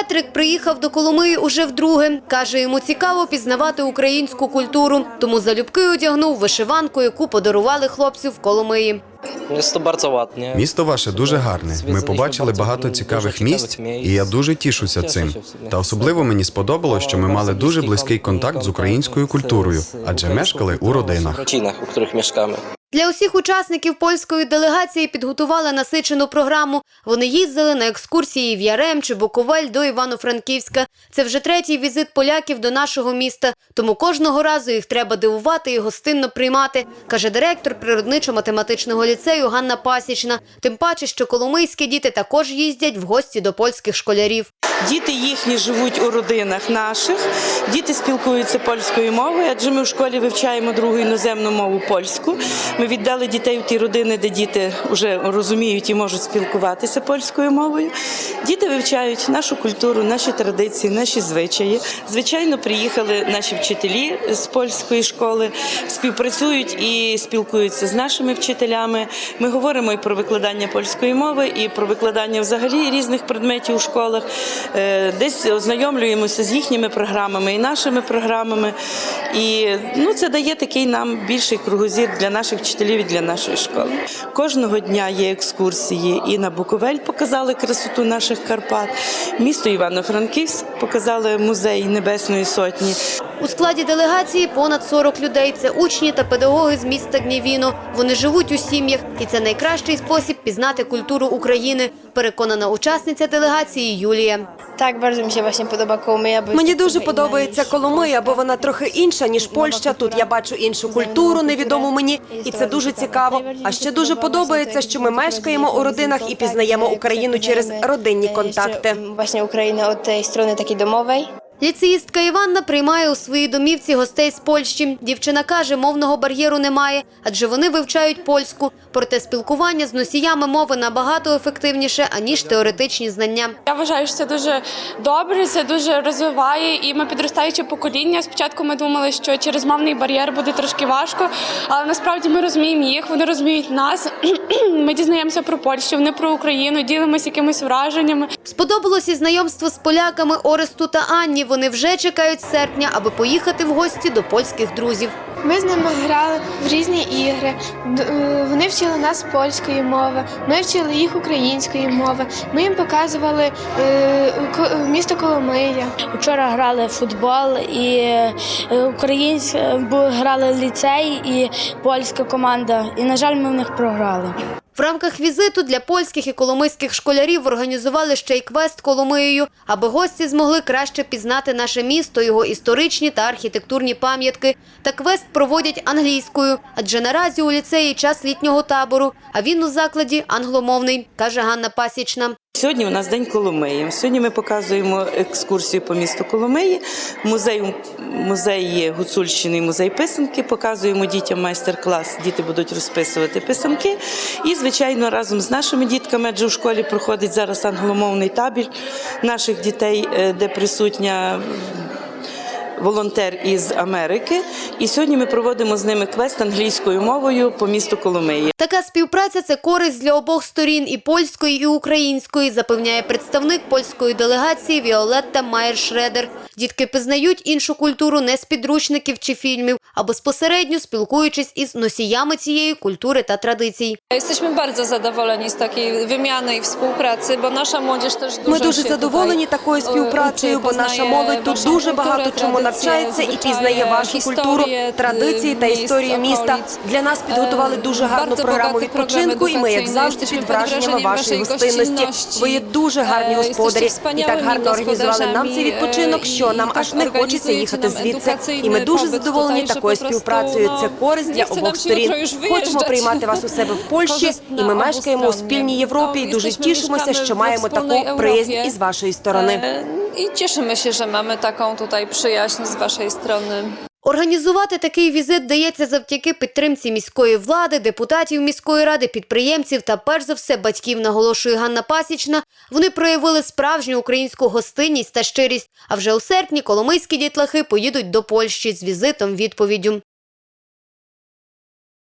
Петрик приїхав до Коломиї уже вдруге. Каже, йому цікаво пізнавати українську культуру, тому залюбки одягнув вишиванку, яку подарували хлопцю в Коломиї. Місто ваше дуже гарне. Ми побачили багато цікавих місць, і я дуже тішуся цим. Та особливо мені сподобалось, що ми мали дуже близький контакт з українською культурою, адже мешкали у родинах. Для усіх учасників польської делегації підготували насичену програму. Вони їздили на екскурсії в Ярем чи Буковель до Івано-Франківська. Це вже третій візит поляків до нашого міста, тому кожного разу їх треба дивувати і гостинно приймати, каже директор природничо-математичного ліцею Ганна Пасічна. Тим паче, що коломийські діти також їздять в гості до польських школярів. Діти їхні живуть у родинах наших, діти спілкуються польською мовою, адже ми в школі вивчаємо другу іноземну мову польську. Ми віддали дітей в ті родини, де діти вже розуміють і можуть спілкуватися польською мовою. Діти вивчають нашу культуру, наші традиції, наші звичаї. Звичайно, приїхали наші вчителі з польської школи, співпрацюють і спілкуються з нашими вчителями. Ми говоримо і про викладання польської мови, і про викладання взагалі різних предметів у школах. Е, Десь ознайомлюємося з їхніми програмами і нашими програмами. І ну, це дає такий нам більший кругозір для наших вчителів і для нашої школи. Кожного дня є екскурсії і на Буковель показали красоту наших Карпат. Місто Івано-Франківськ показали музей Небесної Сотні. У складі делегації понад 40 людей. Це учні та педагоги з міста Гнівіно. Вони живуть у сім'ях, і це найкращий спосіб пізнати культуру України. Переконана учасниця делегації Юлія. Так, дуже мені się właśnie Коломия. Мені дуже подобається Коломия, бо вона трохи інша ніж Польща. Тут я бачу іншу культуру, невідому мені, і це дуже цікаво. А ще дуже подобається, що ми мешкаємо у родинах і пізнаємо Україну через родинні e, контакти. Власне Україна от od такі домовий. Ліцеїстка Іванна приймає у своїй домівці гостей з Польщі. Дівчина каже, мовного бар'єру немає, адже вони вивчають польську. Проте спілкування з носіями мови набагато ефективніше, аніж теоретичні знання. Я вважаю, що це дуже добре, це дуже розвиває. І ми підростаюче покоління. Спочатку ми думали, що через мовний бар'єр буде трошки важко, але насправді ми розуміємо їх, вони розуміють нас. Ми дізнаємося про Польщу, вони про Україну, ділимося якимись враженнями. Сподобалось і знайомство з поляками Оресту та Анні. Вони вже чекають серпня, аби поїхати в гості до польських друзів. Ми з ними грали в різні ігри. Е, Вони вчили нас польської мови, ми вчили їх української мови. Ми їм показували е, місто Коломия. Вчора грали в футбол і е, українська бо грали ліцей і польська команда. І на жаль, ми в них програли. В рамках візиту для польських і коломийських школярів організували ще й квест Коломиєю, аби гості змогли краще пізнати наше місто, його історичні та архітектурні пам'ятки. Та квест проводять англійською, адже наразі у ліцеї час літнього табору, а він у закладі англомовний, каже Ганна Пасічна. Сьогодні у нас день Коломиї. Сьогодні ми показуємо екскурсію по місту Коломиї. Музей, музей Гуцульщини, музей писанки. Показуємо дітям майстер-клас. Діти будуть розписувати писанки. І, звичайно, разом з нашими дітками, адже у школі проходить зараз англомовний табір наших дітей, е, де присутня волонтер із Америки. І сьогодні ми проводимо з ними квест англійською мовою по місту Коломиї. Така співпраця це користь для обох сторін і польської, і української, запевняє представник польської делегації Віолетта Майер-Шредер. Дітки пізнають іншу культуру не з підручників чи фільмів, а безпосередньо спілкуючись із носіями цієї культури та традицій. Jesteśmy bardzo zadowoleni z takiej wymiany i współpracy, bo nasza młodzież też dużo Ми дуже задоволені такою e, співпрацею, бо наша молодь тут дуже багато чому tradycje, навчається і пізнає вашу культуру, традиції та історію міста. Для нас підготували дуже гарну програму відпочинку, і ми, як завжди, під враженнями вашої гостинності. Ви є дуже гарні Е, господарі і так гарно організували нам цей відпочинок, е, що нам аж не хочеться їхати звідси. І ми дуже задоволені такою співпрацею. Це користь для обох сторін. Хочемо приймати вас у себе в Польщі, і ми мешкаємо у спільній Європі і дуже тішимося, що маємо таку приязнь із вашої сторони. I cieszymy się, że mamy taką tutaj przyjaźń z waszej strony. Організувати такий візит дається завдяки підтримці міської влади, депутатів міської ради, підприємців та перш за все батьків, наголошує Ганна Пасічна. Вони проявили справжню українську гостинність та щирість. А вже у серпні коломийські дітлахи поїдуть до Польщі з візитом відповіддю.